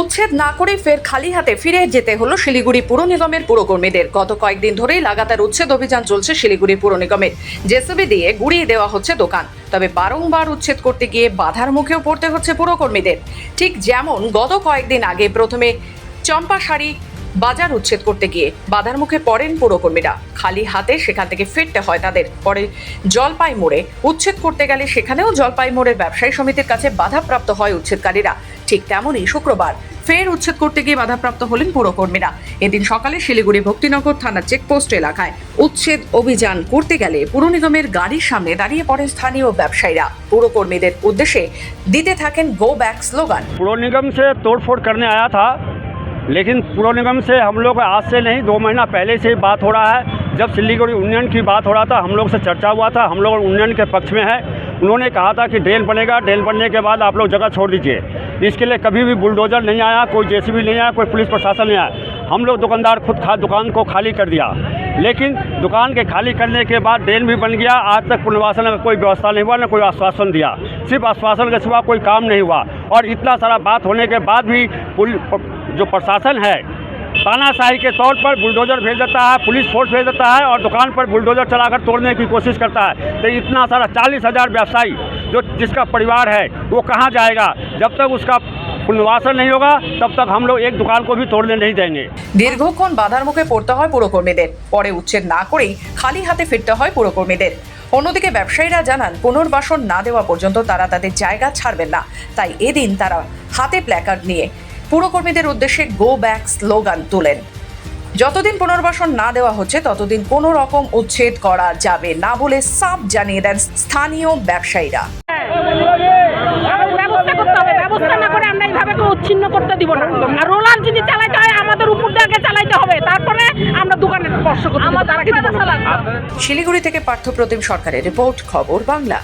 উচ্ছেদ না করে ফের খালি হাতে ফিরে যেতে হলো শিলিগুড়ি পুর নিগমের পুরকর্মীদের। গত কয়েকদিন ধরেই লাগাতার উচ্ছেদ অভিযান চলছে শিলিগুড়ি পুর নিগমের। জেসিবি দিয়ে গুড়িয়ে দেওয়া হচ্ছে দোকান। তবে বারংবার উচ্ছেদ করতে গিয়ে বাধার মুখেও পড়তে হচ্ছে পুরকর্মীদের। ঠিক যেমন গত কয়েকদিন আগে প্রথমে চম্পা শাড়ি বাজার উচ্ছেদ করতে গিয়ে বাধার মুখে পড়েন পুরকর্মীরা। খালি হাতে সেখান থেকে ফিরতে হয় তাদের। পরে জলপাই মোড়ে উচ্ছেদ করতে গেলে সেখানেও জলপাই মোড়ের ব্যবসায়ী সমিতির কাছে বাধাপ্রাপ্ত হয় উচ্ছেদকারীরা। ঠিক তেমনই শুক্রবার ফের উচ্ছেদ করতে গিয়ে বাধাপ্রাপ্ত হলেন পুরকর্মীরা এদিন সকালে শিলিগুড়ি ভক্তিনগর থানা চেকপোস্ট এলাকায় উচ্ছেদ অভিযান করতে গেলে পুর নিগমের গাড়ির সামনে দাঁড়িয়ে পড়েন স্থানীয় ব্যবসায়ীরা পুরকর্মীদের উদ্দেশ্যে দিতে থাকেন গো ব্যাক স্লোগান पुरो निगम से तोड़फोड़ करने आया था लेकिन पुरो निगम से हम लोग आज से नहीं दो महीना पहले से ही बात हो रहा है जब सिल्लीगुड़ी यूनियन की बात हो रहा था हम लोग से चर्चा हुआ था हम लोग यूनियन के पक्ष में है उन्होंने कहा था कि ड्रेन बनेगा, ड्रेन बनने के बाद आप लोग जगह छोड़ दीजिए। इसके लिए कभी भी बुलडोजर नहीं आया, कोई जेसीबी नहीं आया, कोई पुलिस प्रशासन नहीं आया। हम लोग दुकानदार खुद खा, दुकान को खाली कर दिया। लेकिन दुकान के खाली करने के बाद ड्रेन भी बन गया। आज तक पुनर्वासन का कोई व्यवस्था नहीं हुआ, न कोई आश्वासन दिया। सिर्फ़ आश्वासन के सिवा कोई काम नहीं हुआ। और इतना सारा बात होने के बाद भी पुल- जो प्रशासन है तानाशाही के तौर पर बुलडोजर भेज देता है पुलिस फोर्स भेज देता है और दुकान पर बुलडोजर चलाकर तोड़ने की कोशिश करता है तो इतना सारा चालीस हजार व्यवसायी जो जिसका परिवार है वो कहाँ जाएगा जब तक उसका पुनर्वासन नहीं होगा तब तक हम लोग एक दुकान को भी तोड़ने नहीं देंगे দীর্ঘক্ষণ বাধার মুখে পড়তে হয় পুরকর্মীদের পরে উচ্ছেদ না করেই খালি হাতে ফিরতে হয় পুরকর্মীদের অন্যদিকে ব্যবসায়ীরা জানান পুনর্বাসন না দেওয়া পর্যন্ত তারা তাদের জায়গা ছাড়বেন না তাই এদিন তারা হাতে প্ল্যাকার্ড নিয়ে পুরকর্মীদের উদ্দেশ্যে গো ব্যাক স্লোগান তোলেন। যতদিন পুনর্বাসন না দেওয়া হচ্ছে ততদিন কোনো রকম উচ্ছেদ করা যাবে না বলে সাফ জানিয়ে দেন স্থানীয় ব্যবসায়ীরা। ব্যবস্থা না করে আমরা এইভাবে উচ্ছিন্ন করতে দিব না। আর রোলার যদি চালাইতে হয় আমাদের উপর দিয়ে চালাইতে হবে। তারপরে আমরা দোকানে স্পর্শ করতে। শিলিগুড়ি থেকে পার্থ প্রতিম সরকারের রিপোর্ট খবর বাংলা।